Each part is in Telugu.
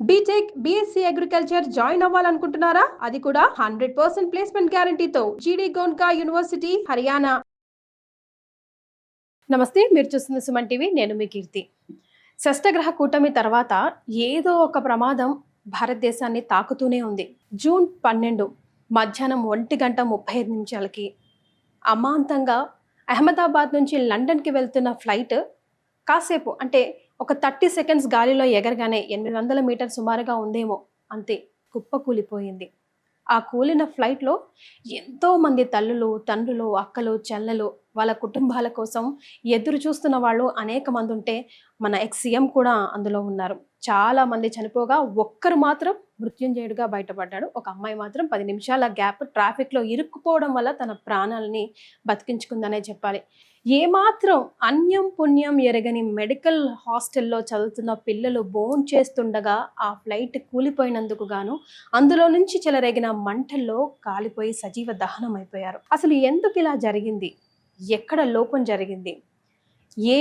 బీటెక్ బీఎస్సీ అగ్రికల్చర్ జాయిన్ అవ్వాలనుకుంటున్నారా? అది కూడా హండ్రెడ్ పర్సెంట్ ప్లేస్మెంట్ గ్యారంటీతో జీడీ గోన్కా యూనివర్సిటీ హర్యానా నమస్తే మీరు చూస్తున్న సుమన్ టీవీ నేను మీ కీర్తి. షష్టగ్రహ కూటమి తర్వాత ఏదో ఒక ప్రమాదం భారతదేశాన్ని తాకుతూనే ఉంది. జూన్ పన్నెండు మధ్యాహ్నం ఒంటి గంట ముప్పై ఐదు నిమిషాలకి అమాంతంగా అహ్మదాబాద్ నుంచి లండన్కి వెళ్తున్న ఫ్లైట్ కాసేపు అంటే ఒక థర్టీ సెకండ్స్ గాలిలో ఎగరగానే ఎనిమిది వందల మీటర్ సుమారుగా ఉందేమో అంతే కుప్ప కూలిపోయింది. ఆ కూలిన ఫ్లైట్లో ఎంతో మంది తల్లులు తండ్రులు అక్కలు చెల్లెలు వాళ్ళ కుటుంబాల కోసం ఎదురు చూస్తున్న వాళ్ళు అనేక మంది ఉంటే మన ఎక్స్ సీఎం కూడా అందులో ఉన్నారు. చాలా మంది చనిపోగా ఒక్కరు మాత్రం మృత్యుంజయుడిగా బయటపడ్డాడు. ఒక అమ్మాయి మాత్రం పది నిమిషాల గ్యాప్ ట్రాఫిక్లో ఇరుక్కుపోవడం వల్ల తన ప్రాణాలని బతికించుకుందనే చెప్పాలి. ఏమాత్రం అన్యం పుణ్యం ఎరగని మెడికల్ హాస్టల్లో చదువుతున్న పిల్లలు బోన్ చేస్తుండగా ఆ ఫ్లైట్ కూలిపోయినందుకు గాను అందులో నుంచి చెలరేగిన మంటల్లో కాలిపోయి సజీవ దహనం అయిపోయారు. అసలు ఎందుకు ఇలా జరిగింది? ఎక్కడ లోపం జరిగింది? ఏ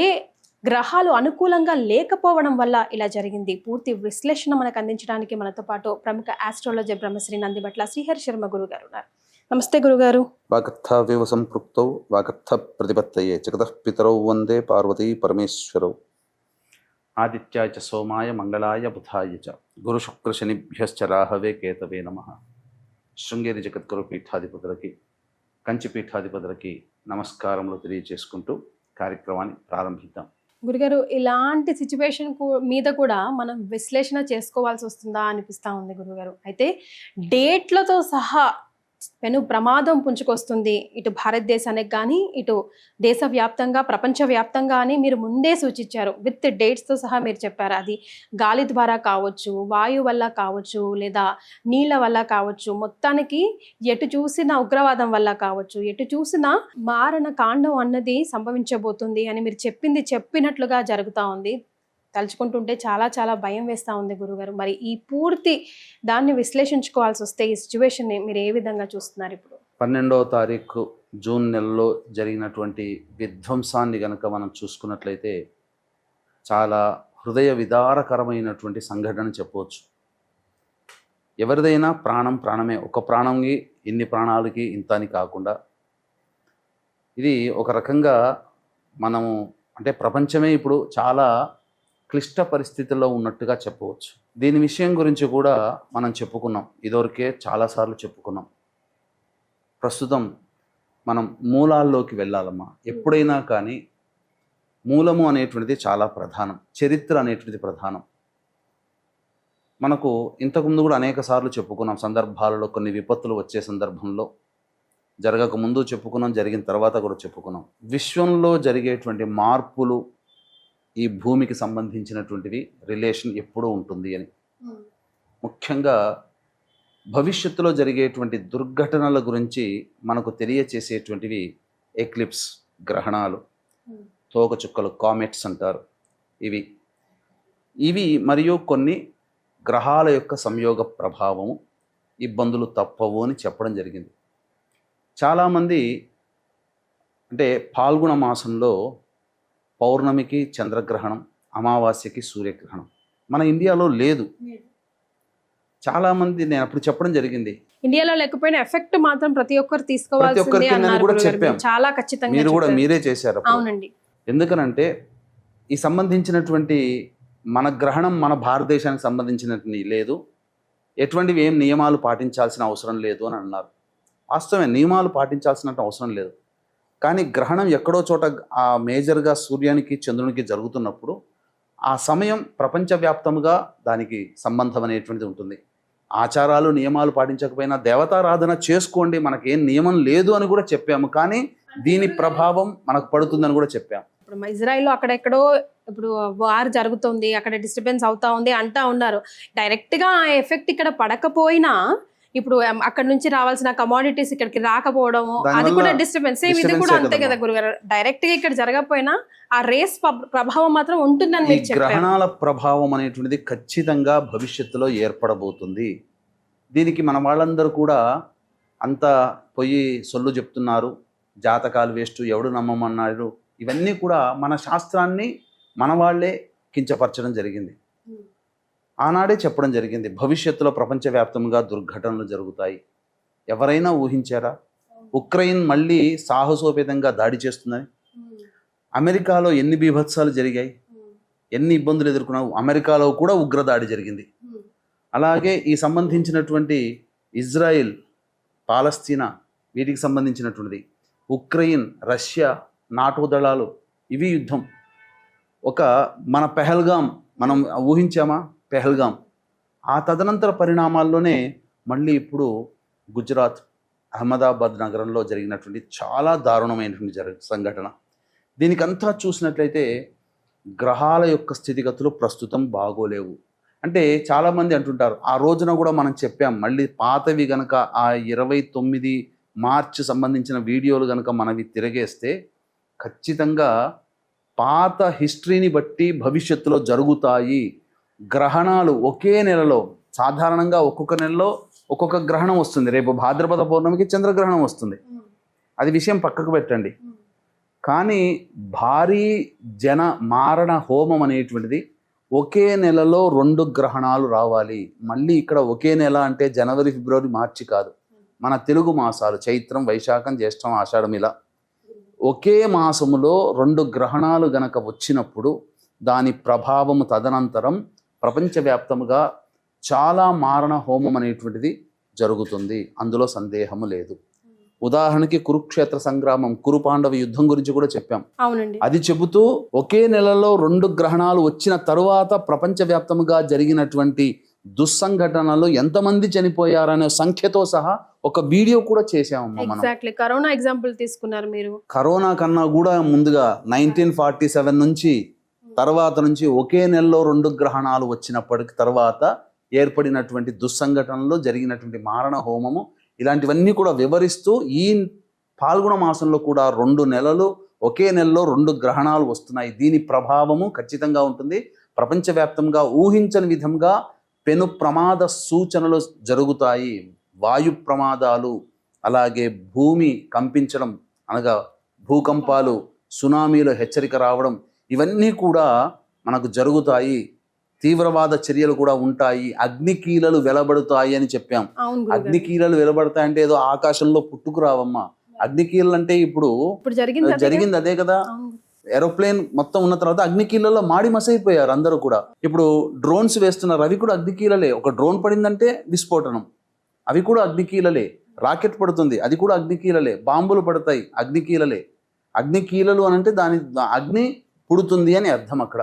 గ్రహాలు అనుకూలంగా లేకపోవడం వల్ల ఇలా జరిగింది. పూర్తి విశ్లేషణ మనకు అందించడానికి మనతో పాటు ప్రముఖ ఆస్ట్రాలజర్ బ్రహ్మశ్రీ నందిబట్ల శ్రీహరి శర్మ గురువు గారు ఉన్నారు. నమస్తే గురుగారు. వాగర్థావివ సంపృక్తౌ వాగర్థ ప్రతిపత్తయే జగతః పితరౌ వందే పార్వతీ పరమేశ్వరౌ. ఆదిత్యాయ చ సోమాయ మంగళాయ బుధాయ చ. గురుశుక్రశనిభ్యశ్చ రాహవే కేతవే నమ. శృంగేరి జగద్గురు పీఠాధిపతులకి కంచి పీఠాధిపతులకి నమస్కారములు తెలియజేసుకుంటూ కార్యక్రమాన్ని ప్రారంభిద్దాం. గురుగారు ఇలాంటి సిచ్యువేషన్ మీద కూడా మనం విశ్లేషణ చేసుకోవాల్సి వస్తుందా అనిపిస్తూ ఉంది గురుగారు. అయితే డేట్లతో సహా పెను ప్రమాదం పుంజుకొస్తుంది. ఇటు భారతదేశానికి కానీ ఇటు దేశవ్యాప్తంగా ప్రపంచవ్యాప్తంగా అని మీరు ముందే సూచించారు. విత్ డేట్స్తో సహా మీరు చెప్పారు. అది గాలి ద్వారా కావచ్చు వాయు వల్ల కావచ్చు లేదా నీళ్ళ వల్ల కావచ్చు మొత్తానికి ఎటు చూసిన ఉగ్రవాదం వల్ల కావచ్చు ఎటు చూసినా మారణ కాండం అన్నది సంభవించబోతుంది అని మీరు చెప్పింది చెప్పినట్లుగా జరుగుతూ ఉంది. తలుచుకుంటుంటే చాలా చాలా భయం వేస్తూ ఉంది గురుగారు. మరి ఈ పూర్తి దాన్ని విశ్లేషించుకోవాల్సి వస్తే ఈ సిచ్యువేషన్ని మీరు ఏ విధంగా చూస్తున్నారు ఇప్పుడు? పన్నెండవ తారీఖు జూన్ నెలలో జరిగినటువంటి విధ్వంసాన్ని గనక మనం చూసుకున్నట్లయితే చాలా హృదయ విదారకరమైనటువంటి సంఘటన చెప్పవచ్చు. ఎవరిదైనా ప్రాణం ప్రాణమే ఒక ప్రాణంకి ఇన్ని ప్రాణాలకి ఇంత అని కాకుండా ఇది ఒక రకంగా మనము అంటే ప్రపంచమే ఇప్పుడు చాలా క్లిష్ట పరిస్థితుల్లో ఉన్నట్టుగా చెప్పవచ్చు. దీని విషయం గురించి కూడా మనం చెప్పుకున్నాం. ఇదివరకే చాలాసార్లు చెప్పుకున్నాం. ప్రస్తుతం మనం మూలాల్లోకి వెళ్ళాలమ్మా. ఎప్పుడైనా కానీ మూలము అనేటువంటిది చాలా ప్రధానం. చరిత్ర అనేటువంటిది ప్రధానం. మనకు ఇంతకుముందు కూడా అనేక సార్లు చెప్పుకున్నాం సందర్భాలలో కొన్ని విపత్తులు వచ్చే సందర్భంలో. జరగక ముందు చెప్పుకున్నాం జరిగిన తర్వాత కూడా చెప్పుకున్నాం. విశ్వంలో జరిగేటువంటి మార్పులు ఈ భూమికి సంబంధించినటువంటివి రిలేషన్ ఎప్పుడూ ఉంటుంది అని. ముఖ్యంగా భవిష్యత్తులో జరిగేటువంటి దుర్ఘటనల గురించి మనకు తెలియచేసేటువంటివి ఎక్లిప్స్ గ్రహణాలు తోకచుక్కలు కామెట్స్ అంటారు. ఇవి. ఇవి మరియు కొన్ని గ్రహాల యొక్క సంయోగ ప్రభావము ఇబ్బందులు తప్పవు అని చెప్పడం జరిగింది. చాలామంది అంటే పాల్గొన మాసంలో పౌర్ణమికి చంద్రగ్రహణం అమావాస్యకి సూర్యగ్రహణం మన ఇండియాలో లేదు చాలామంది నేను అప్పుడు చెప్పడం జరిగింది ఇండియాలో లేకపోయినా ఎఫెక్ట్ మాత్రం ప్రతి ఒక్కరు తీసుకోవాల్సిందే అన్నారు కూడా. చెప్పాం. మీరు చాలా ఖచ్చితంగా మీరు కూడా. మీరే చేశారు. అవునండి ఎందుకనంటే ఈ సంబంధించినటువంటి మన గ్రహణం మన భారతదేశానికి సంబంధించినటువంటి లేదు ఎటువంటివి ఏం నియమాలు పాటించాల్సిన అవసరం లేదు అని అన్నారు వాస్తవమే నియమాలు పాటించాల్సిన అవసరం లేదు కానీ గ్రహణం ఎక్కడో చోట ఆ మేజర్గా సూర్యానికి చంద్రునికి జరుగుతున్నప్పుడు ఆ సమయం ప్రపంచవ్యాప్తంగా దానికి సంబంధం అనేటువంటిది ఉంటుంది. ఆచారాలు నియమాలు పాటించకపోయినా దేవతారాధన చేసుకోండి మనకి ఏం నియమం లేదు అని కూడా చెప్పాము. కానీ దీని ప్రభావం మనకు పడుతుందని కూడా చెప్పాము ఇప్పుడు మా అక్కడెక్కడో ఇప్పుడు వార్ జరుగుతుంది అక్కడ డిస్టర్బెన్స్ అవుతా ఉంది అంటా ఉన్నారు. డైరెక్ట్గా ఆ ఎఫెక్ట్ ఇక్కడ పడకపోయినా ఇప్పుడు అక్కడ నుంచి రావాల్సిన కమాడిటీస్ ఇక్కడికి రాకపోవడం దానివల్ల అది కూడా డిస్టర్బెన్స్ సేమ్ ఇది కూడా అంతే. కదా గురుగారు. డైరెక్ట్గా ఇక్కడ జరగకపోయినా ఆ రేస్ ప్రభావం మాత్రం ఉంటుందని గ్రహణాల ప్రభావం అనేటువంటిది ఖచ్చితంగా భవిష్యత్తులో ఏర్పడబోతుంది. దీనికి మన వాళ్ళందరూ కూడా అంత పొయ్యి సొల్లు చెప్తున్నారు. జాతకాలు వేస్ట్ ఎవడు నమ్మమన్నాడు? ఇవన్నీ కూడా మన శాస్త్రాన్ని మన వాళ్ళే కించపరచడం జరిగింది. ఆనాడే చెప్పడం జరిగింది భవిష్యత్తులో ప్రపంచవ్యాప్తంగా దుర్ఘటనలు జరుగుతాయి. ఎవరైనా ఊహించారా? ఉక్రెయిన్ మళ్ళీ సాహసోపేతంగా దాడి చేస్తుందని? అమెరికాలో ఎన్ని బీభత్సాలు జరిగాయి? ఎన్ని ఇబ్బందులు ఎదుర్కొన్నావు? అమెరికాలో కూడా ఉగ్ర దాడి జరిగింది. అలాగే ఈ సంబంధించినటువంటి ఇజ్రాయిల్ పాలస్తీనా వీటికి సంబంధించినటువంటిది. ఉక్రెయిన్ రష్యా నాటో దళాలు ఇవి యుద్ధం. ఒక మన పెహల్గాం మనం ఊహించామా? పెహల్గాం. ఆ తదనంతర పరిణామాల్లోనే మళ్ళీ ఇప్పుడు గుజరాత్ అహ్మదాబాద్ నగరంలో జరిగినటువంటి చాలా దారుణమైనటువంటి జరి సంఘటన. దీనికంతా చూసినట్లయితే గ్రహాల యొక్క స్థితిగతులు ప్రస్తుతం బాగోలేవు. అంటే చాలామంది అంటుంటారు ఆ రోజున కూడా మనం చెప్పాం మళ్ళీ పాతవి గనక ఆ ఇరవై తొమ్మిది మార్చి సంబంధించిన వీడియోలు గనక మనవి తిరగేస్తే ఖచ్చితంగా పాత హిస్టరీని బట్టి భవిష్యత్తులో జరుగుతాయి గ్రహణాలు ఒకే నెలలో సాధారణంగా ఒక్కొక్క నెలలో ఒక్కొక్క గ్రహణం వస్తుంది. రేపు భాద్రపద పౌర్ణమికి చంద్రగ్రహణం వస్తుంది. అది విషయం పక్కకు పెట్టండి. కానీ భారీ జన మారణ హోమం అనేటువంటిది ఒకే నెలలో రెండు గ్రహణాలు రావాలి. మళ్ళీ ఇక్కడ ఒకే నెల అంటే జనవరి ఫిబ్రవరి మార్చి కాదు. మన తెలుగు మాసాలు చైత్రం వైశాఖం జ్యేష్టం ఆషాఢం ఇలా. ఒకే మాసములో రెండు గ్రహణాలు గనక వచ్చినప్పుడు దాని ప్రభావము తదనంతరం ప్రపంచవ్యాప్తముగా చాలా మారణ హోమం అనేటువంటిది జరుగుతుంది. అందులో సందేహము లేదు. ఉదాహరణకి కురుక్షేత్ర సంగ్రామం కురు పాండవ యుద్ధం గురించి కూడా చెప్పాం. అవునండి. అది చెబుతూ ఒకే నెలలో రెండు గ్రహణాలు వచ్చిన తరువాత ప్రపంచవ్యాప్తముగా జరిగినటువంటి దుస్సంఘటనలు ఎంతమంది చనిపోయారనే సంఖ్యతో సహా ఒక వీడియో కూడా చేసామమ్మా ఎగ్జాక్ట్లీ కరోనా ఎగ్జాంపుల్ తీసుకున్నారు మీరు. కరోనా కన్నా కూడా ముందుగా నైన్టీన్ ఫార్టీ సెవెన్ నుంచి తర్వాత నుంచి ఒకే నెలలో రెండు గ్రహణాలు వచ్చినప్పటికి తర్వాత ఏర్పడినటువంటి దుస్సంఘటనలో జరిగినటువంటి మారణ హోమము ఇలాంటివన్నీ కూడా వివరిస్తూ ఈ పాల్గొన మాసంలో కూడా రెండు నెలలు ఒకే నెలలో రెండు గ్రహణాలు వస్తున్నాయి. దీని ప్రభావము ఖచ్చితంగా ఉంటుంది. ప్రపంచవ్యాప్తంగా ఊహించని విధంగా పెను ప్రమాద సూచనలు జరుగుతాయి. వాయు ప్రమాదాలు అలాగే భూమి కంపించడం అనగా భూకంపాలు సునామీల హెచ్చరిక రావడం ఇవన్నీ కూడా మనకు జరుగుతాయి. తీవ్రవాద చర్యలు కూడా ఉంటాయి. అగ్నికీలలు వెలబడుతాయి అని చెప్పాం. అగ్నికీలలు వెలబడతాయంటే ఏదో ఆకాశంలో పుట్టుకురావమ్మా. అగ్నికీలలు అంటే ఇప్పుడు జరిగింది అదే కదా. ఏరోప్లేన్ మొత్తం ఉన్న తర్వాత అగ్నికీలలో మాడి మసైపోయారు అందరూ కూడా. ఇప్పుడు డ్రోన్స్ వేస్తున్నారు అవి కూడా అగ్నికీలలే. ఒక డ్రోన్ పడిందంటే విస్ఫోటనం. అవి కూడా అగ్నికీలలే. రాకెట్ పడుతుంది. అది కూడా అగ్నికీలలే. బాంబులు పడతాయి. అగ్నికీలలే. అగ్నికీలలు అని అంటే దాని అగ్ని పుడుతుంది అని అర్థం అక్కడ.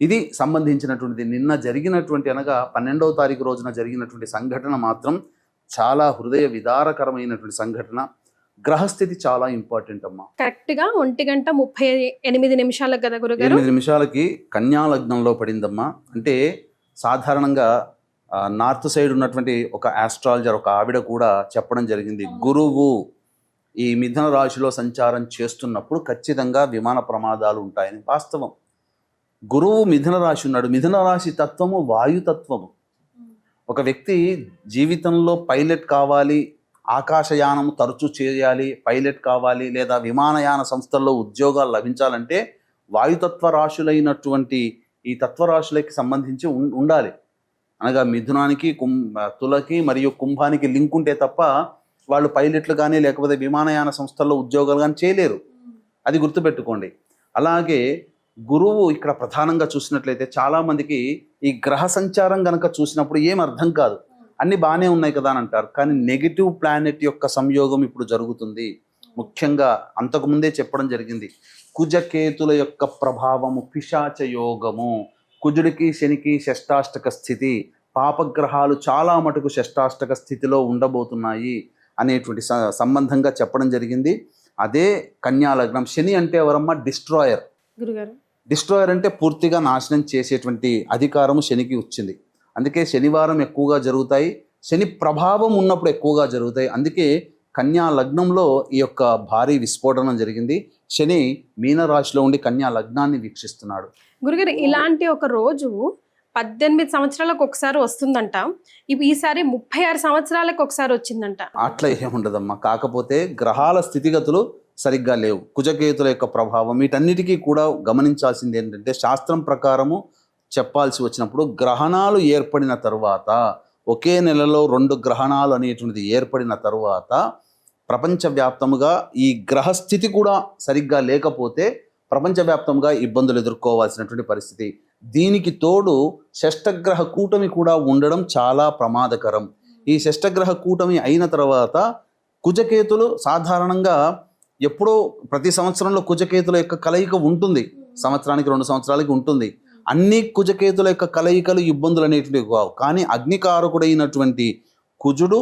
ఇది సంబంధించినటువంటిది. నిన్న జరిగినటువంటి అనగా పన్నెండవ తారీఖు రోజున జరిగినటువంటి సంఘటన మాత్రం చాలా హృదయ విదారకరమైనటువంటి సంఘటన. గ్రహస్థితి చాలా ఇంపార్టెంట్ అమ్మా. కరెక్ట్గా ఒంటి గంట ముప్పై ఎనిమిది నిమిషాలకు కదా గురుగారు? ఎనిమిది నిమిషాలకి కన్యా లగ్నంలో పడిందమ్మా. అంటే సాధారణంగా నార్త్ సైడ్ ఉన్నటువంటి ఒక ఆస్ట్రాలజర్ ఒక ఆవిడ కూడా చెప్పడం జరిగింది. గురువు ఈ మిథున రాశిలో సంచారం చేస్తున్నప్పుడు ఖచ్చితంగా విమాన ప్రమాదాలు ఉంటాయని వాస్తవం. గురువు మిథున రాశి ఉన్నాడు. మిథున రాశి తత్వము వాయుతత్వము ఒక వ్యక్తి జీవితంలో పైలట్ కావాలి ఆకాశయానం తరచూ చేయాలి పైలట్ కావాలి లేదా విమానయాన సంస్థల్లో ఉద్యోగాలు లభించాలంటే వాయుతత్వ రాశులైనటువంటి ఈ తత్వరాశులకి సంబంధించి ఉం- ఉండాలి. అనగా మిథునానికి కుం తులకి మరియు కుంభానికి లింక్ ఉంటే తప్ప వాళ్ళు పైలట్లు కానీ లేకపోతే విమానయాన సంస్థల్లో ఉద్యోగాలు కానీ చేయలేరు. అది గుర్తుపెట్టుకోండి. అలాగే గురువు ఇక్కడ ప్రధానంగా చూసినట్లయితే చాలామందికి ఈ గ్రహ సంచారం కనుక చూసినప్పుడు ఏం అర్థం కాదు. అన్నీ బాగానే ఉన్నాయి కదా అని అంటారు. కానీ నెగిటివ్ ప్లానెట్ యొక్క సంయోగం ఇప్పుడు జరుగుతుంది. ముఖ్యంగా అంతకుముందే చెప్పడం జరిగింది. కుజకేతుల యొక్క ప్రభావము పిశాచ యోగము. కుజుడికి శనికి షష్టాష్టక స్థితి. పాపగ్రహాలు చాలా మటుకు షష్టాష్టక స్థితిలో ఉండబోతున్నాయి. అనేటువంటి సంబంధంగా చెప్పడం జరిగింది. అదే కన్యా లగ్నం శని అంటే ఎవరమ్మా? డిస్ట్రాయర్. గురుగారు. డిస్ట్రాయర్ అంటే పూర్తిగా నాశనం చేసేటువంటి అధికారము శనికి వచ్చింది. అందుకే శనివారం ఎక్కువగా జరుగుతాయి. శని ప్రభావం ఉన్నప్పుడు ఎక్కువగా జరుగుతాయి. అందుకే కన్యా లగ్నంలో ఈ యొక్క భారీ విస్ఫోటనం జరిగింది. శని మీనరాశిలో ఉండి కన్యా లగ్నాన్ని వీక్షిస్తున్నాడు. గురుగారు ఇలాంటి ఒక రోజు పద్దెనిమిది సంవత్సరాలకు ఒకసారి వస్తుందంట. ఈసారి ముప్పై ఆరు సంవత్సరాలకు ఒకసారి వచ్చిందంట. అట్లా ఏముండదమ్మా కాకపోతే గ్రహాల స్థితిగతులు సరిగ్గా లేవు. కుజకేతుల యొక్క ప్రభావం వీటన్నిటికీ కూడా గమనించాల్సింది ఏంటంటే శాస్త్రం ప్రకారము చెప్పాల్సి వచ్చినప్పుడు గ్రహణాలు ఏర్పడిన తరువాత ఒకే నెలలో రెండు గ్రహణాలు అనేటువంటిది ఏర్పడిన తరువాత ప్రపంచవ్యాప్తముగా ఈ గ్రహస్థితి కూడా సరిగ్గా లేకపోతే ప్రపంచవ్యాప్తంగా ఇబ్బందులు ఎదుర్కోవాల్సినటువంటి పరిస్థితి. దీనికి తోడు షష్టగ్రహ కూటమి కూడా ఉండడం చాలా ప్రమాదకరం. ఈ షష్టగ్రహ కూటమి అయిన తర్వాత కుజకేతులు సాధారణంగా ఎప్పుడో ప్రతి సంవత్సరంలో కుజకేతుల యొక్క కలయిక ఉంటుంది. సంవత్సరానికి రెండు సంవత్సరాలకి ఉంటుంది. అన్ని కుజకేతుల యొక్క కలయికలు ఇబ్బందులు అనేటివి కావు. కానీ అగ్నికారకుడైనటువంటి కుజుడు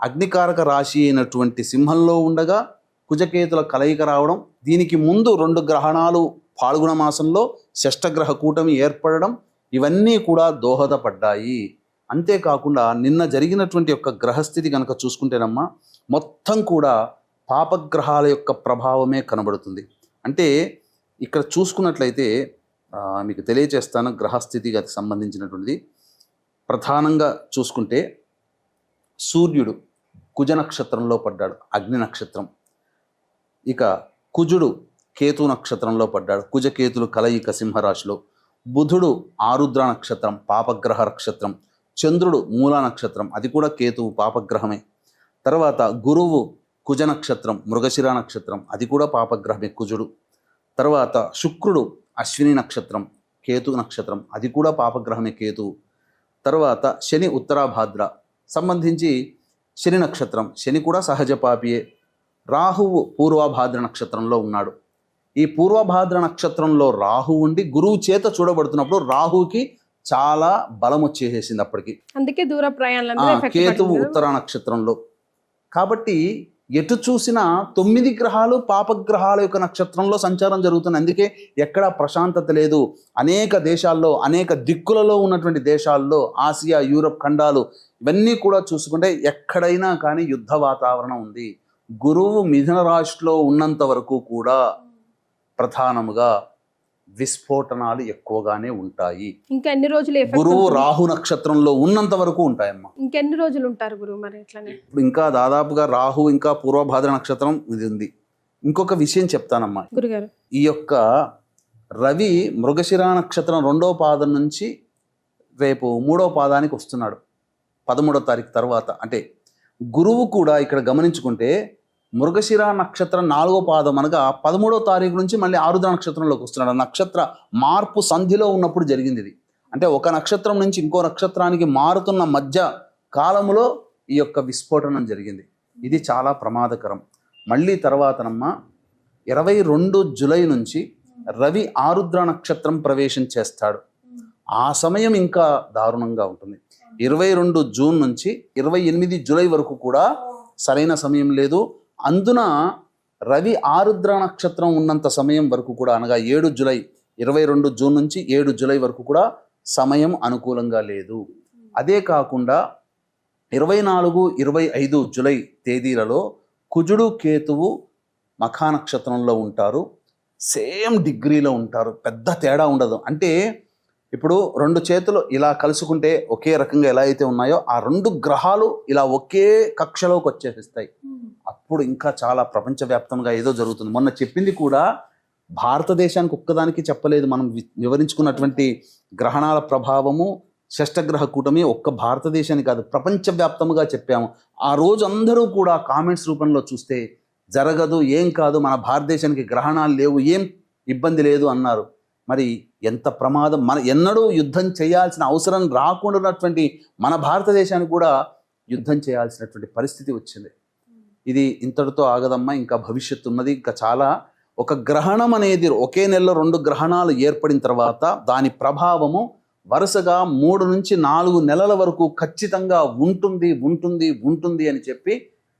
అగ్నికారక రాశి అయినటువంటి సింహంలో ఉండగా కుజకేతుల కలయిక రావడం దీనికి ముందు రెండు గ్రహణాలు పాల్గొన మాసంలో షష్టగ్రహ కూటమి ఏర్పడడం ఇవన్నీ కూడా దోహదపడ్డాయి. అంతేకాకుండా నిన్న జరిగినటువంటి యొక్క గ్రహస్థితి కనుక చూసుకుంటేనమ్మా మొత్తం కూడా పాపగ్రహాల యొక్క ప్రభావమే కనబడుతుంది. అంటే ఇక్కడ చూసుకున్నట్లయితే మీకు తెలియజేస్తాను గ్రహస్థితికి అది సంబంధించినటువంటిది. ప్రధానంగా చూసుకుంటే సూర్యుడు కుజ నక్షత్రంలో పడ్డాడు అగ్ని నక్షత్రం. ఇక కుజుడు కేతు నక్షత్రంలో పడ్డాడు. కుజకేతులు కలయిక సింహరాశిలో. బుధుడు ఆరుద్ర నక్షత్రం పాపగ్రహ నక్షత్రం చంద్రుడు మూల నక్షత్రం. అది కూడా కేతువు పాపగ్రహమే. తర్వాత గురువు కుజ నక్షత్రం మృగశిర నక్షత్రం. అది కూడా పాపగ్రహమే కుజుడు. తర్వాత శుక్రుడు అశ్విని నక్షత్రం కేతు నక్షత్రం. అది కూడా పాపగ్రహమే కేతువు. తర్వాత శని ఉత్తరాభాద్ర. సంబంధించి శని నక్షత్రం. శని కూడా సహజ పాపియే. రాహువు పూర్వాభాద్ర నక్షత్రంలో ఉన్నాడు. ఈ పూర్వభాద్ర నక్షత్రంలో రాహు ఉండి గురువు చేత చూడబడుతున్నప్పుడు రాహుకి చాలా బలం వచ్చేసేసింది అప్పటికి. అందుకే దూర ప్రయాణాల కేతువు. ఉత్తర నక్షత్రంలో. కాబట్టి ఎటు చూసినా తొమ్మిది గ్రహాలు పాపగ్రహాల యొక్క నక్షత్రంలో సంచారం జరుగుతుంది. అందుకే ఎక్కడా ప్రశాంతత లేదు. అనేక దేశాల్లో అనేక దిక్కులలో ఉన్నటువంటి దేశాల్లో ఆసియా యూరప్ ఖండాలు ఇవన్నీ కూడా చూసుకుంటే ఎక్కడైనా కానీ యుద్ధ వాతావరణం ఉంది. గురువు మిథున రాశిలో ఉన్నంత వరకు కూడా ప్రధానముగా విస్ఫోటనాలు ఎక్కువగానే ఉంటాయి. ఇంకా ఎన్ని రోజులు గురువు? రాహు నక్షత్రంలో ఉన్నంత వరకు ఉంటాయమ్మా. ఇంకెన్ని రోజులు ఉంటారు గురువు మరి ఎట్లనే ఇప్పుడు ఇంకా దాదాపుగా రాహు ఇంకా పూర్వభాద్ర నక్షత్రం ఇది ఉంది. ఇంకొక విషయం చెప్తానమ్మా. గురుగారు. ఈ యొక్క రవి మృగశిర నక్షత్రం రెండో పాదం నుంచి రేపు మూడో పాదానికి వస్తున్నాడు. పదమూడో తారీఖు తర్వాత. అంటే గురువు కూడా ఇక్కడ గమనించుకుంటే మృగశిర నక్షత్రం నాలుగో పాదం అనగా పదమూడో తారీఖు నుంచి మళ్ళీ ఆరుద్ర నక్షత్రంలోకి వస్తున్నాడు. నక్షత్ర మార్పు సంధిలో ఉన్నప్పుడు జరిగింది ఇది. అంటే ఒక నక్షత్రం నుంచి ఇంకో నక్షత్రానికి మారుతున్న మధ్య కాలములో ఈ యొక్క విస్ఫోటనం జరిగింది. ఇది చాలా ప్రమాదకరం. మళ్ళీ తర్వాతనమ్మ ఇరవై రెండు జులై నుంచి రవి ఆరుద్ర నక్షత్రం ప్రవేశం చేస్తాడు. ఆ సమయం ఇంకా దారుణంగా ఉంటుంది. ఇరవై రెండు జూన్ నుంచి ఇరవై ఎనిమిది జూలై వరకు కూడా సరైన సమయం లేదు. అందున రవి ఆరుద్ర నక్షత్రం ఉన్నంత సమయం వరకు కూడా అనగా ఏడు జులై ఇరవై రెండు జూన్ నుంచి ఏడు జులై వరకు కూడా సమయం అనుకూలంగా లేదు. అదే కాకుండా ఇరవై నాలుగు ఇరవై ఐదు జులై తేదీలలో కుజుడు కేతువు మఖా నక్షత్రంలో ఉంటారు. సేమ్ డిగ్రీలో ఉంటారు. పెద్ద తేడా ఉండదు. అంటే ఇప్పుడు రెండు చేతులు ఇలా కలుసుకుంటే ఒకే రకంగా ఎలా అయితే ఉన్నాయో ఆ రెండు గ్రహాలు ఇలా ఒకే కక్షలోకి వచ్చేసిస్తాయి. అప్పుడు ఇంకా చాలా ప్రపంచవ్యాప్తంగా ఏదో జరుగుతుంది. మొన్న చెప్పింది కూడా భారతదేశానికి ఒక్కదానికి చెప్పలేదు. మనం వి- వివరించుకున్నటువంటి గ్రహణాల ప్రభావము షష్టగ్రహ కూటమి ఒక్క భారతదేశానికి కాదు ప్రపంచవ్యాప్తముగా చెప్పాము. ఆ రోజు అందరూ కూడా కామెంట్స్ రూపంలో చూస్తే జరగదు ఏం కాదు మన భారతదేశానికి గ్రహణాలు లేవు ఏం ఇబ్బంది లేదు అన్నారు. మరి ఎంత ప్రమాదం మన ఎన్నడూ యుద్ధం చేయాల్సిన అవసరం రాకుండా ఉన్నటువంటి మన భారతదేశానికి కూడా యుద్ధం చేయాల్సినటువంటి పరిస్థితి వచ్చింది. ఇది ఇంతటితో ఆగదమ్మా ఇంకా భవిష్యత్తు ఉన్నది. ఇంకా చాలా ఒక గ్రహణం అనేది ఒకే నెలలో రెండు గ్రహణాలు ఏర్పడిన తర్వాత దాని ప్రభావము వరుసగా మూడు నుంచి నాలుగు నెలల వరకు ఖచ్చితంగా ఉంటుంది ఉంటుంది ఉంటుంది అని చెప్పి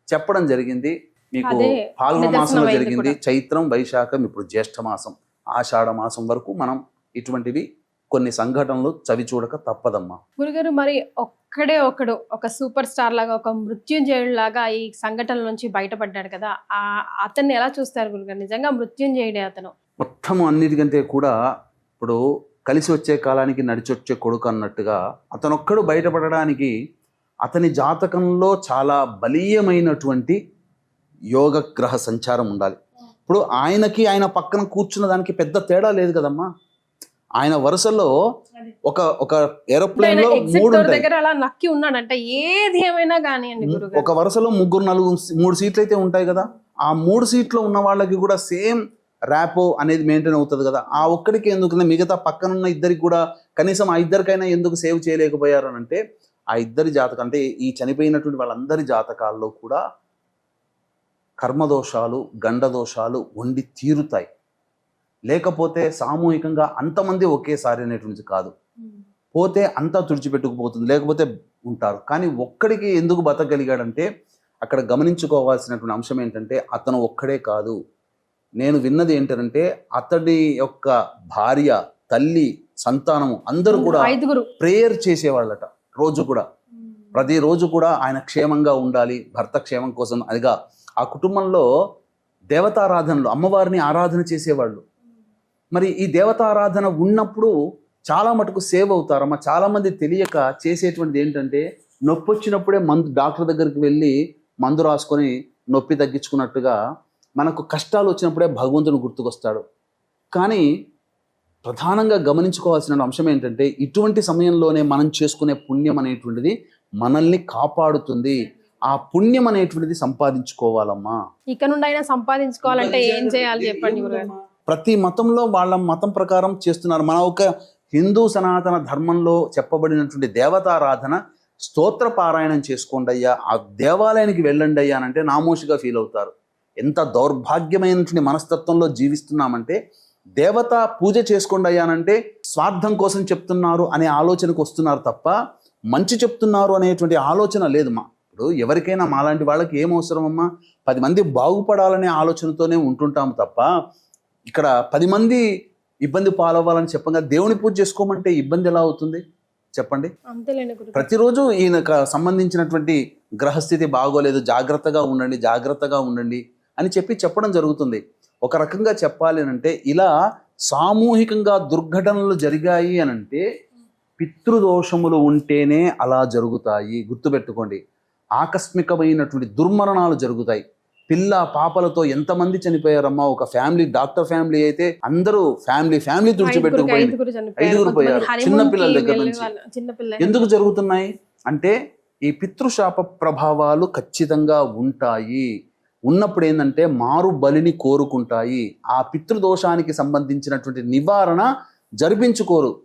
చెప్పడం జరిగింది. మీకు పాల్గొన మాసంలో జరిగింది. చైత్రం వైశాఖం ఇప్పుడు జ్యేష్ఠ మాసం ఆషాఢ మాసం వరకు మనం ఇటువంటివి కొన్ని సంఘటనలు చవి చూడక తప్పదమ్మా. గురుగారు మరి ఒక్కడే ఒకడు ఒక సూపర్ స్టార్ లాగా ఒక మృత్యుంజయుడు లాగా ఈ సంఘటనల నుంచి బయటపడ్డాడు కదా ఆ అతన్ని ఎలా చూస్తారు గురుగారు? నిజంగా మృత్యుంజయుడే అతను. మొత్తం అన్నిటికంటే కూడా ఇప్పుడు కలిసి వచ్చే కాలానికి నడిచొచ్చే కొడుకు అన్నట్టుగా అతనొక్కడు బయటపడడానికి అతని జాతకంలో చాలా బలీయమైనటువంటి యోగ గ్రహ సంచారం ఉండాలి. ఇప్పుడు ఆయనకి ఆయన పక్కన కూర్చున్న దానికి పెద్ద తేడా లేదు కదమ్మా. ఆయన వరుసలో ఒక ఒక ఏరోప్లేన్లో మూడు దగ్గర అలా నక్కి ఉన్నాడంటే. ఏది ఏమైనా కానివ్వండి ఒక వరుసలో ముగ్గురు నలుగురు మూడు సీట్లు అయితే ఉంటాయి కదా. ఆ మూడు సీట్లు ఉన్న వాళ్ళకి కూడా సేమ్ ర్యాపో అనేది మెయింటైన్ అవుతుంది కదా. ఆ ఒక్కడికి ఎందుకు మిగతా పక్కనున్న ఇద్దరికి కూడా కనీసం ఆ ఇద్దరికైనా ఎందుకు సేవ్ చేయలేకపోయారు అని అంటే ఆ ఇద్దరి జాతకం అంటే ఈ చనిపోయినటువంటి వాళ్ళందరి జాతకాల్లో కూడా కర్మదోషాలు గండదోషాలు ఉండి తీరుతాయి. లేకపోతే సామూహికంగా అంతమంది ఒకేసారి అనేటువంటిది కాదు. పోతే అంతా తుడిచిపెట్టుకుపోతుంది లేకపోతే ఉంటారు. కానీ ఒక్కడికి ఎందుకు బతకగలిగాడంటే అక్కడ గమనించుకోవాల్సినటువంటి అంశం ఏంటంటే అతను ఒక్కడే కాదు. నేను విన్నది ఏంటంటే అతడి యొక్క భార్య తల్లి సంతానము అందరూ కూడా ప్రేయర్ చేసేవాళ్ళట రోజు కూడా. ప్రతిరోజు కూడా ఆయన క్షేమంగా ఉండాలి భర్త క్షేమం కోసం. అదిగా ఆ కుటుంబంలో దేవతారాధనలు అమ్మవారిని ఆరాధన చేసేవాళ్ళు. మరి ఈ దేవతారాధన ఉన్నప్పుడు చాలా మటుకు సేవ్ అవుతారమ్మా చాలా మంది తెలియక చేసేటువంటిది ఏంటంటే నొప్పి వచ్చినప్పుడే మందు డాక్టర్ దగ్గరికి వెళ్ళి మందు రాసుకొని నొప్పి తగ్గించుకున్నట్టుగా మనకు కష్టాలు వచ్చినప్పుడే భగవంతుని గుర్తుకొస్తాడు. కానీ ప్రధానంగా గమనించుకోవాల్సిన అంశం ఏంటంటే ఇటువంటి సమయంలోనే మనం చేసుకునే పుణ్యం అనేటువంటిది మనల్ని కాపాడుతుంది. ఆ పుణ్యం అనేటువంటిది సంపాదించుకోవాలమ్మా. ఇక నుండి అయినా సంపాదించుకోవాలంటే ఏం చేయాలి చెప్పండి ప్రతి మతంలో వాళ్ళ మతం ప్రకారం చేస్తున్నారు. మన ఒక హిందూ సనాతన ధర్మంలో చెప్పబడినటువంటి దేవతారాధన స్తోత్ర పారాయణం చేసుకోండి అయ్యా. ఆ దేవాలయానికి వెళ్ళండి అయ్యా అంటే నామోషిగా ఫీల్ అవుతారు. ఎంత దౌర్భాగ్యమైనటువంటి మనస్తత్వంలో జీవిస్తున్నామంటే దేవత పూజ చేసుకోండి అయ్యానంటే స్వార్థం కోసం చెప్తున్నారు అనే ఆలోచనకు వస్తున్నారు తప్ప మంచి చెప్తున్నారు అనేటువంటి ఆలోచన లేదు మా. ఇప్పుడు ఎవరికైనా మాలాంటి వాళ్ళకి ఏం అవసరం అమ్మా పది మంది బాగుపడాలనే ఆలోచనతోనే ఉంటుంటాము తప్ప ఇక్కడ పది మంది ఇబ్బంది పాలవ్వాలని చెప్పగా దేవుని పూజ చేసుకోమంటే ఇబ్బంది ఎలా అవుతుంది? చెప్పండి. ప్రతిరోజు ఈయనకు సంబంధించినటువంటి గ్రహస్థితి బాగోలేదు జాగ్రత్తగా ఉండండి జాగ్రత్తగా ఉండండి అని చెప్పి చెప్పడం జరుగుతుంది. ఒక రకంగా చెప్పాలి అంటే ఇలా సామూహికంగా దుర్ఘటనలు జరిగాయి అని అంటే పితృదోషములు ఉంటేనే అలా జరుగుతాయి. గుర్తుపెట్టుకోండి. ఆకస్మికమైనటువంటి దుర్మరణాలు జరుగుతాయి. పిల్ల పాపలతో ఎంతమంది చనిపోయారమ్మా? ఒక ఫ్యామిలీ డాక్టర్ ఫ్యామిలీ అయితే అందరూ ఫ్యామిలీ ఫ్యామిలీ తుడిచిపెట్టుకుపోయింది. ఐదుగురు పోయారు. honeymoon చిన్న కి పిల్లల దగ్గర నుంచి. ఎందుకు జరుగుతున్నాయి? అంటే ఈ పితృశాప ప్రభావాలు ఖచ్చితంగా ఉంటాయి. ఉన్నప్పుడు ఏంటంటే మారు బలిని కోరుకుంటాయి. ఆ పితృదోషానికి సంబంధించినటువంటి నివారణ జరిపించుకోరు.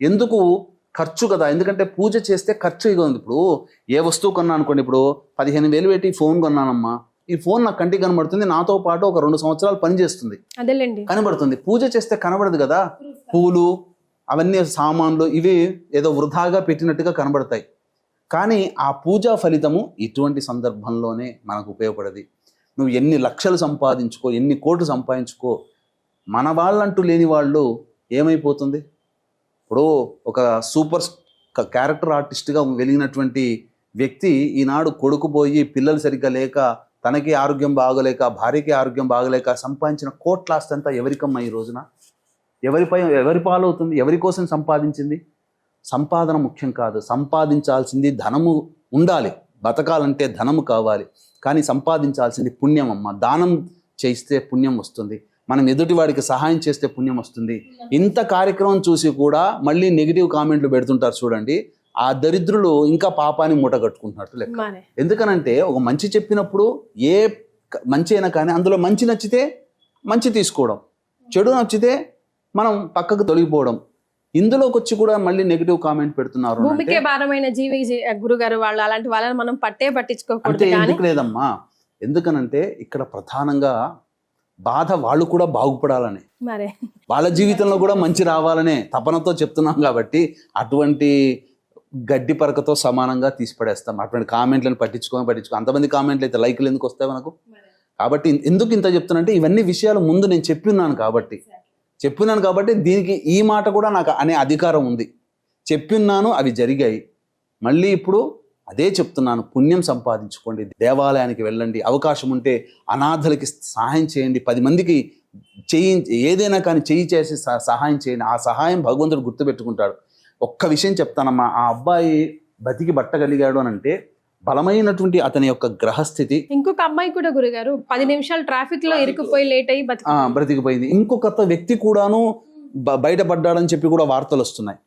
ఎందుకు? ఖర్చు కదా. ఎందుకంటే పూజ చేస్తే ఖర్చు ఇక ఉంది. ఇప్పుడు ఏ వస్తువు కొన్నా అనుకోండి ఇప్పుడు పదిహేను వేలు పెట్టి ఫోన్ కొన్నానమ్మా. ఈ ఫోన్ నాకు కంటికి కనబడుతుంది నాతో పాటు ఒక రెండు సంవత్సరాలు పనిచేస్తుంది అదేలేండి. కనబడుతుంది. పూజ చేస్తే కనబడదు కదా? పూలు అవన్నీ సామాన్లు ఇవి ఏదో వృధాగా పెట్టినట్టుగా కనబడతాయి. కానీ ఆ పూజా ఫలితము ఇటువంటి సందర్భంలోనే మనకు ఉపయోగపడది. నువ్వు ఎన్ని లక్షలు సంపాదించుకో ఎన్ని కోట్లు సంపాదించుకో మన వాళ్ళంటూ లేని వాళ్ళు ఏమైపోతుంది? ఇప్పుడు ఒక సూపర్ క్యారెక్టర్ ఆర్టిస్ట్గా వెలిగినటువంటి వ్యక్తి ఈనాడు కొడుకు పోయి పిల్లలు సరిగ్గా లేక తనకి ఆరోగ్యం బాగోలేక భార్యకి ఆరోగ్యం బాగలేక సంపాదించిన కోట్ల అంతా ఎవరికమ్మా ఈ రోజున? ఎవరిపై ఎవరి పాలవుతుంది? ఎవరి కోసం సంపాదించింది? సంపాదన ముఖ్యం కాదు. సంపాదించాల్సింది ధనము ఉండాలి. బతకాలంటే ధనము కావాలి. కానీ సంపాదించాల్సింది పుణ్యం అమ్మ దానం చేస్తే పుణ్యం వస్తుంది. మనం ఎదుటి వాడికి సహాయం చేస్తే పుణ్యం వస్తుంది. ఇంత కార్యక్రమం చూసి కూడా మళ్ళీ నెగిటివ్ కామెంట్లు పెడుతుంటారు చూడండి. ఆ దరిద్రులు ఇంకా పాపాన్ని మూట కట్టుకుంటున్నట్టు లెక్క. ఎందుకనంటే ఒక మంచి చెప్పినప్పుడు ఏ మంచి అయినా కానీ అందులో మంచి నచ్చితే మంచి తీసుకోవడం. చెడు నచ్చితే మనం పక్కకు తొలగిపోవడం. ఇందులోకి వచ్చి కూడా మళ్ళీ నెగిటివ్ కామెంట్ పెడుతున్నారు భూమికే భారమైన జీవి గురుగారు వాళ్ళు అలాంటి వాళ్ళని మనం పట్టే పట్టించుకోకూడదు కానీ ఎందుకు లేదమ్మా? ఎందుకనంటే ఇక్కడ ప్రధానంగా బాధ వాళ్ళు కూడా బాగుపడాలని. మరే. వాళ్ళ జీవితంలో కూడా మంచి రావాలనే తపనతో చెప్తున్నాం కాబట్టి అటువంటి గడ్డి పరకతో సమానంగా తీసి పడేస్తాం అటువంటి కామెంట్లను పట్టించుకొని పట్టించుకో అంతమంది కామెంట్లు అయితే లైక్లు ఎందుకు వస్తాయి మనకు? కాబట్టి ఎందుకు ఇంత చెప్తున్నానంటే ఇవన్నీ విషయాలు ముందు నేను చెప్పిన్నాను కాబట్టి. చెప్పినాను కాబట్టి దీనికి ఈ మాట కూడా నాకు అనే అధికారం ఉంది. చెప్పిన్నాను అవి జరిగాయి. మళ్ళీ ఇప్పుడు అదే చెప్తున్నాను పుణ్యం సంపాదించుకోండి దేవాలయానికి వెళ్ళండి అవకాశం ఉంటే అనాథలకి సహాయం చేయండి పది మందికి చేయి ఏదైనా కానీ చేయి చేసి సహాయం చేయండి. ఆ సహాయం భగవంతుడు గుర్తుపెట్టుకుంటాడు. ఒక్క విషయం చెప్తానమ్మా. ఆ అబ్బాయి బతికి బట్టగలిగాడు అని అంటే బలమైనటువంటి అతని యొక్క గ్రహస్థితి ఇంకొక అమ్మాయి కూడా గురుగారు పది నిమిషాలు ట్రాఫిక్లో ఇరుక్కుపోయి లేట్ అయ్యి బ్రతికిపోయింది. ఇంకొక వ్యక్తి కూడాను బయటపడ్డాడని చెప్పి కూడా వార్తలు వస్తున్నాయి.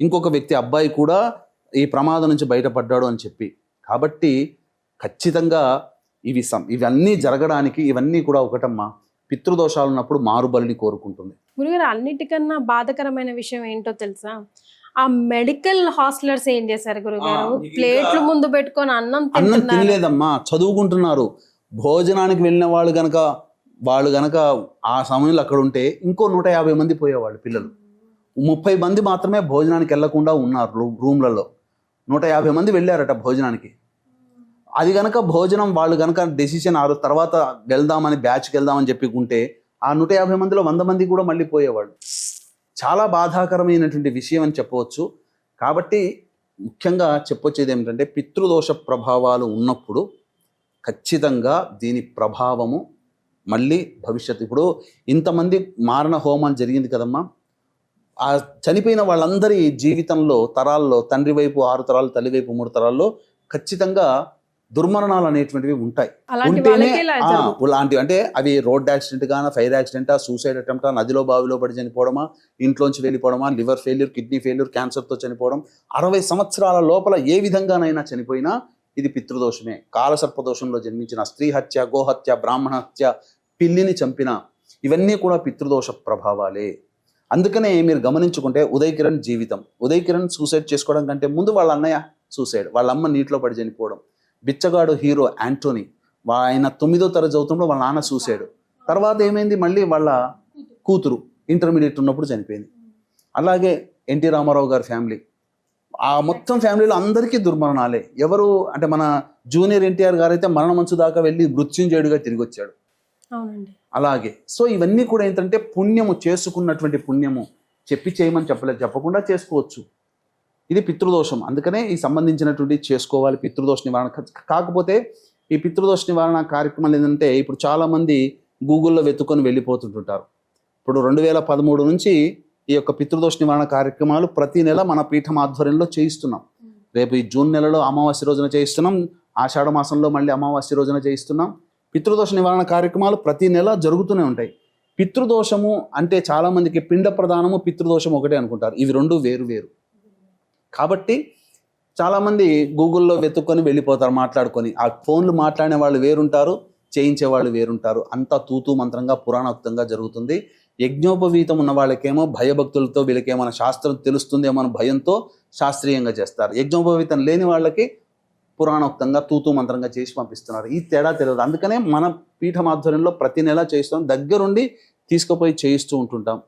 ఇంకొక వ్యక్తి అబ్బాయి కూడా ఈ ప్రమాదం నుంచి బయటపడ్డాడు అని చెప్పి. కాబట్టి ఖచ్చితంగా ఇవి సం ఇవన్నీ జరగడానికి ఇవన్నీ కూడా ఒకటమ్మా. పితృదోషాలు ఉన్నప్పుడు మారుబలిని కోరుకుంటుంది. గురుగారు అన్నిటికన్నా బాధకరమైన విషయం ఏంటో తెలుసా? ఆ మెడికల్ హాస్టలర్స్ ఏం చేశారు గురుగారు? ప్లేట్లు ముందు పెట్టుకొని అన్నం అన్నం తినలేదమ్మా చదువుకుంటున్నారు. భోజనానికి వెళ్ళిన వాళ్ళు గనక వాళ్ళు గనక ఆ సమయంలో అక్కడ ఉంటే ఇంకో నూట యాభై మంది పోయేవాళ్ళు పిల్లలు. ముప్పై మంది మాత్రమే భోజనానికి వెళ్ళకుండా ఉన్నారు రూమ్లలో. నూట యాభై మంది వెళ్ళారట భోజనానికి. అది గనక భోజనం వాళ్ళు గనక డెసిషన్ ఆ తర్వాత వెళ్దామని బ్యాచ్కి వెళ్దామని చెప్పుకుంటే ఆ నూట యాభై మందిలో వంద మంది కూడా మళ్ళీ పోయేవాళ్ళు. చాలా బాధాకరమైనటువంటి విషయం అని చెప్పవచ్చు. కాబట్టి ముఖ్యంగా చెప్పొచ్చేది ఏమిటంటే పితృదోష ప్రభావాలు ఉన్నప్పుడు ఖచ్చితంగా దీని ప్రభావము మళ్ళీ భవిష్యత్తు. ఇప్పుడు ఇంతమంది మారణ హోమం జరిగింది కదమ్మా. ఆ చనిపోయిన వాళ్ళందరి జీవితంలో తరాల్లో తండ్రి వైపు ఆరు తరాలు తల్లి వైపు మూడు తరాల్లో ఖచ్చితంగా దుర్మరణాలు అనేటువంటివి ఉంటాయి. ఉంటేనే. అలాంటివి అంటే అవి రోడ్ యాక్సిడెంట్ గానా ఫైర్ యాక్సిడెంటా సూసైడ్ అటెంప్టా నదిలో బావిలో పడి చనిపోవడమా ఇంట్లోంచి వెళ్ళిపోవడమా లివర్ ఫెయిల్యూర్ కిడ్నీ ఫెయిల్యూర్ క్యాన్సర్తో చనిపోవడం అరవై సంవత్సరాల లోపల ఏ విధంగానైనా చనిపోయినా ఇది పితృదోషమే. కాలసర్పదోషంలో జన్మించిన స్త్రీ హత్య గోహత్య బ్రాహ్మణ హత్య పిల్లిని చంపిన ఇవన్నీ కూడా పితృదోష ప్రభావాలే. అందుకనే మీరు గమనించుకుంటే ఉదయ్ కిరణ్ జీవితం. ఉదయ్ కిరణ్ సూసైడ్ చేసుకోవడం కంటే ముందు వాళ్ళ అన్నయ్య సూసైడ్. వాళ్ళ అమ్మ నీటిలో పడి చనిపోవడం. బిచ్చగాడు హీరో యాంటోనీ వా- ఆయన తొమ్మిదో తరగతి చదువుతుంటే వాళ్ళ నాన్న సూసైడ్ తర్వాత ఏమైంది? మళ్ళీ వాళ్ళ కూతురు ఇంటర్మీడియట్ ఉన్నప్పుడు చనిపోయింది. అలాగే ఎన్టీ రామారావు గారి ఫ్యామిలీ. ఆ మొత్తం ఫ్యామిలీలో అందరికీ దుర్మరణాలే. ఎవరు అంటే మన జూనియర్ ఎన్టీఆర్ గారు అయితే మరణ మంచు దాకా వెళ్ళి మృత్యుంజయుడిగా తిరిగి వచ్చాడు అలాగే సో ఇవన్నీ కూడా ఏంటంటే పుణ్యము చేసుకున్నటువంటి పుణ్యము. చెప్పి చేయమని చెప్పలేదు చెప్పకుండా చేసుకోవచ్చు. ఇది పితృదోషం. అందుకనే ఈ సంబంధించినటువంటి చేసుకోవాలి పితృదోష నివారణ. కాకపోతే ఈ పితృదోష నివారణ కార్యక్రమాలు ఏంటంటే ఇప్పుడు చాలామంది గూగుల్లో వెతుకొని వెళ్ళిపోతుంటుంటారు. ఇప్పుడు రెండు వేల పదమూడు నుంచి ఈ యొక్క పితృదోష నివారణ కార్యక్రమాలు ప్రతి నెల మన పీఠం ఆధ్వర్యంలో చేయిస్తున్నాం. రేపు ఈ జూన్ నెలలో అమావాస్య రోజున చేయిస్తున్నాం. ఆషాఢ మాసంలో మళ్ళీ అమావాస్య రోజున చేయిస్తున్నాం. పితృదోష నివారణ కార్యక్రమాలు ప్రతి నెల జరుగుతూనే ఉంటాయి. పితృదోషము అంటే చాలామందికి పిండ ప్రధానము పితృదోషం ఒకటే అనుకుంటారు. ఇవి రెండు వేరు వేరు. కాబట్టి చాలామంది గూగుల్లో వెతుక్కొని వెళ్ళిపోతారు మాట్లాడుకొని. ఆ ఫోన్లు మాట్లాడిన వాళ్ళు వేరుంటారు చేయించే వాళ్ళు వేరుంటారు. అంతా తూతూ మంత్రంగా పురాణోక్తంగా జరుగుతుంది. యజ్ఞోపవీతం ఉన్న వాళ్ళకేమో భయభక్తులతో వీళ్ళకేమైనా శాస్త్రం తెలుస్తుందేమో అన్న భయంతో శాస్త్రీయంగా చేస్తారు. యజ్ఞోపవీతం లేని వాళ్ళకి పురాణోక్తంగా తూతూ మంత్రంగా చేసి పంపిస్తున్నారు. ఈ తేడా తెలియదు. అందుకనే మన పీఠమాధ్వర్యంలో ప్రతి నెల చేస్తాం దగ్గరుండి తీసుకుపోయి చేయిస్తూ ఉంటుంటాం.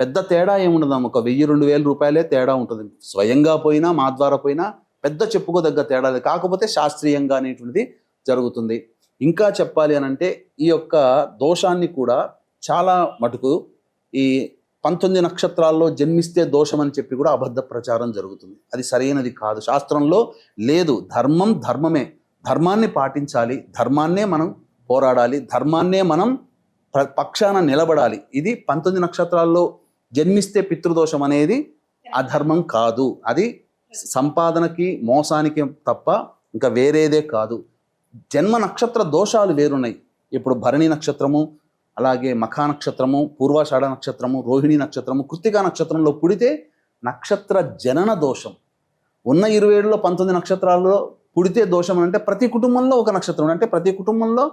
పెద్ద తేడా ఏముండదాం ఒక వెయ్యి రెండు వేల రూపాయలే తేడా ఉంటుంది. స్వయంగా పోయినా మా ద్వారా పోయినా పెద్ద చెప్పుకోదగ్గ తేడా లేదు. కాకపోతే శాస్త్రీయంగా అనేటువంటిది జరుగుతుంది. ఇంకా చెప్పాలి అని అంటే ఈ యొక్క దోషాన్ని కూడా చాలా మటుకు ఈ పంతొమ్మిది నక్షత్రాల్లో జన్మిస్తే దోషం అని చెప్పి కూడా అబద్ధ ప్రచారం జరుగుతుంది. అది సరైనది కాదు. శాస్త్రంలో లేదు. ధర్మం ధర్మమే. ధర్మాన్ని పాటించాలి. ధర్మాన్నే మనం పోరాడాలి. ధర్మాన్నే మనం ప్ర- పక్షాన నిలబడాలి. ఇది పంతొమ్మిది నక్షత్రాల్లో జన్మిస్తే పితృదోషం అనేది అధర్మం కాదు. అది సంపాదనకి మోసానికి తప్ప ఇంకా వేరేదే కాదు. జన్మ నక్షత్ర దోషాలు వేరున్నాయి. ఇప్పుడు భరణి నక్షత్రము అలాగే మఖా నక్షత్రము పూర్వాషాఢ నక్షత్రము రోహిణి నక్షత్రము కృత్తికా నక్షత్రంలో పుడితే నక్షత్ర జనన దోషం. ఉన్న ఇరవై ఏడులో పంతొమ్మిది నక్షత్రాల్లో పుడితే దోషం అంటే ప్రతి కుటుంబంలో ఒక నక్షత్రం అంటే ప్రతి కుటుంబంలో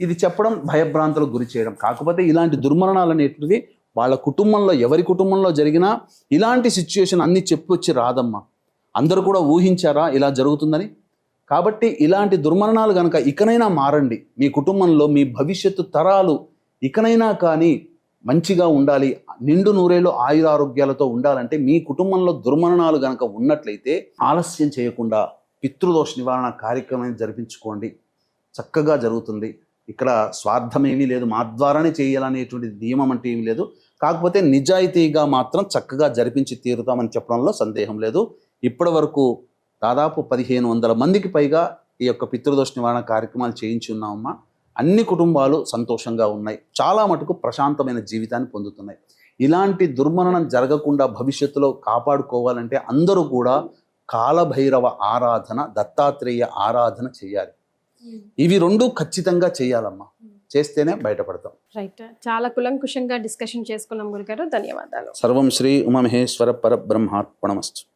ఇది చెప్పడం భయభ్రాంతులకు గురి చేయడం. కాకపోతే ఇలాంటి దుర్మరణాలు అనేటివి వాళ్ళ కుటుంబంలో ఎవరి కుటుంబంలో జరిగినా ఇలాంటి సిచ్యుయేషన్ అన్ని చెప్పొచ్చి రాదమ్మా. అందరూ కూడా ఊహించారా ఇలా జరుగుతుందని? కాబట్టి ఇలాంటి దుర్మరణాలు కనుక ఇకనైనా మారండి. మీ కుటుంబంలో మీ భవిష్యత్తు తరాలు ఇకనైనా కానీ మంచిగా ఉండాలి. నిండు నూరేళ్ళు ఆయురారోగ్యాలతో ఉండాలంటే మీ కుటుంబంలో దుర్మరణాలు కనుక ఉన్నట్లయితే ఆలస్యం చేయకుండా పితృదోష నివారణ కార్యక్రమాన్ని జరిపించుకోండి. చక్కగా జరుగుతుంది. ఇక్కడ స్వార్థం ఏమీ లేదు. మా ద్వారానే చేయాలనేటువంటి నియమం అంటే ఏమీ లేదు. కాకపోతే నిజాయితీగా మాత్రం చక్కగా జరిపించి తీరుతామని చెప్పడంలో సందేహం లేదు. ఇప్పటి వరకు దాదాపు పదిహేను వందల మందికి పైగా ఈ యొక్క పితృదోష నివారణ కార్యక్రమాలు చేయించి ఉన్నామమ్మా. అన్ని కుటుంబాలు సంతోషంగా ఉన్నాయి. చాలా మటుకు ప్రశాంతమైన జీవితాన్ని పొందుతున్నాయి. ఇలాంటి దుర్మరణం జరగకుండా భవిష్యత్తులో కాపాడుకోవాలంటే అందరూ కూడా కాలభైరవ ఆరాధన దత్తాత్రేయ ఆరాధన చేయాలి. ఇవి రెండు ఖచ్చితంగా చేయాలమ్మా. చేస్తేనే బయటపడతాం. రైట్ చాలా కులంకుశంగా డిస్కషన్ చేసుకున్నాం గురుగారు. ధన్యవాదాలు. సర్వం శ్రీ ఉమమహేశ్వర పరబ్రహ్మార్పణమస్తు.